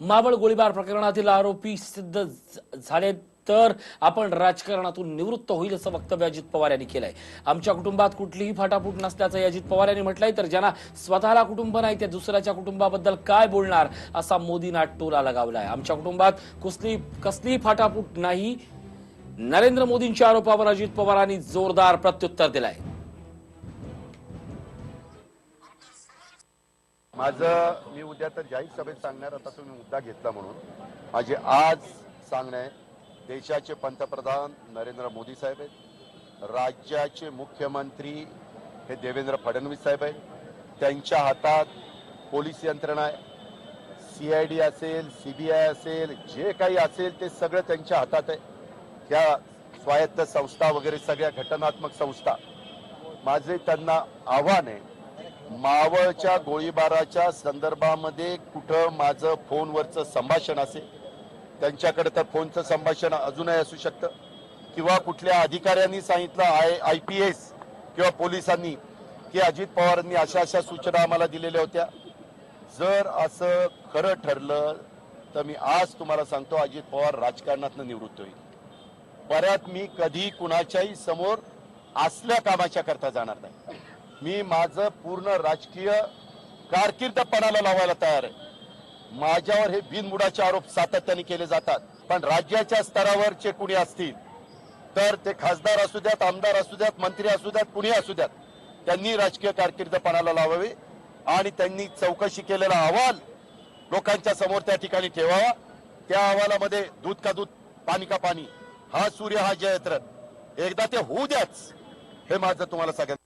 मावळ गोळीबार प्रकरणातील आरोपी सिद्ध झाले तर आपण राजकारणातून निवृत्त होईल असं वक्तव्य अजित पवार यांनी केलंय. आमच्या कुटुंबात कुठलीही फाटाफूट नसल्याचं अजित पवार यांनी म्हटलंय तर ज्यांना स्वतःला कुटुंब नाही ते दुसऱ्याच्या कुटुंबाबद्दल काय बोलणार असा मोदींना टोला लगावलाय. आमच्या कुटुंबात कुसली कसलीही फाटाफूट नाही. नरेंद्र मोदींच्या आरोपावर अजित पवारांनी जोरदार प्रत्युत्तर दिलंय. माझं मी उद्या तर जाहीर सभेत सांगणार आता तुम्ही मुद्दा घेतला म्हणून. माझे आज सांगणं आहे देशाचे पंतप्रधान नरेंद्र मोदी साहेब आहेत. राज्याचे मुख्यमंत्री हे देवेंद्र फडणवीस साहेब आहेत. त्यांच्या हातात पोलीस यंत्रणा आहे. सी आय डी असेल सी बी आय असेल जे काही असेल ते सगळं त्यांच्या हातात आहे. त्या स्वायत्त संस्था वगैरे सगळ्या घटनात्मक संस्था. माझे त्यांना आव्हान आहे मावळच्या गोळीबाराच्या संदर्भामध्ये कुठं माझं फोनवरचं संभाषण असेल त्यांच्याकडे तर फोनचं संभाषण अजूनही असू शकतं. किंवा कुठल्या अधिकाऱ्यांनी सांगितलं आय आय पी एस किंवा पोलिसांनी की अजित पवारांनी अशा अशा सूचना आम्हाला दिलेल्या होत्या. जर असं खरं ठरलं तर मी आज तुम्हाला सांगतो अजित पवार राजकारणातनं निवृत्त होईल. परत मी कधी कुणाच्याही समोर असल्या कामाच्या करता जाणार नाही. मी माझं पूर्ण राजकीय कारकीर्द पणाला लावायला तयार आहे. माझ्यावर हे बिनबुडाचे आरोप सातत्याने केले जातात. पण राज्याच्या स्तरावरचे कुणी असतील तर ते खासदार असू द्यात आमदार असू द्यात मंत्री असू द्यात कुणी असू द्यात त्यांनी राजकीय कारकिर्दपणाला लावावी आणि त्यांनी चौकशी केलेला अहवाल लोकांच्या समोर त्या ठिकाणी ठेवावा. त्या अहवालामध्ये दूध का दूध पाणी का पाणी हा सूर्य हा जयत्र एकदा ते होऊ द्याच हे माझं तुम्हाला सगळ्यांना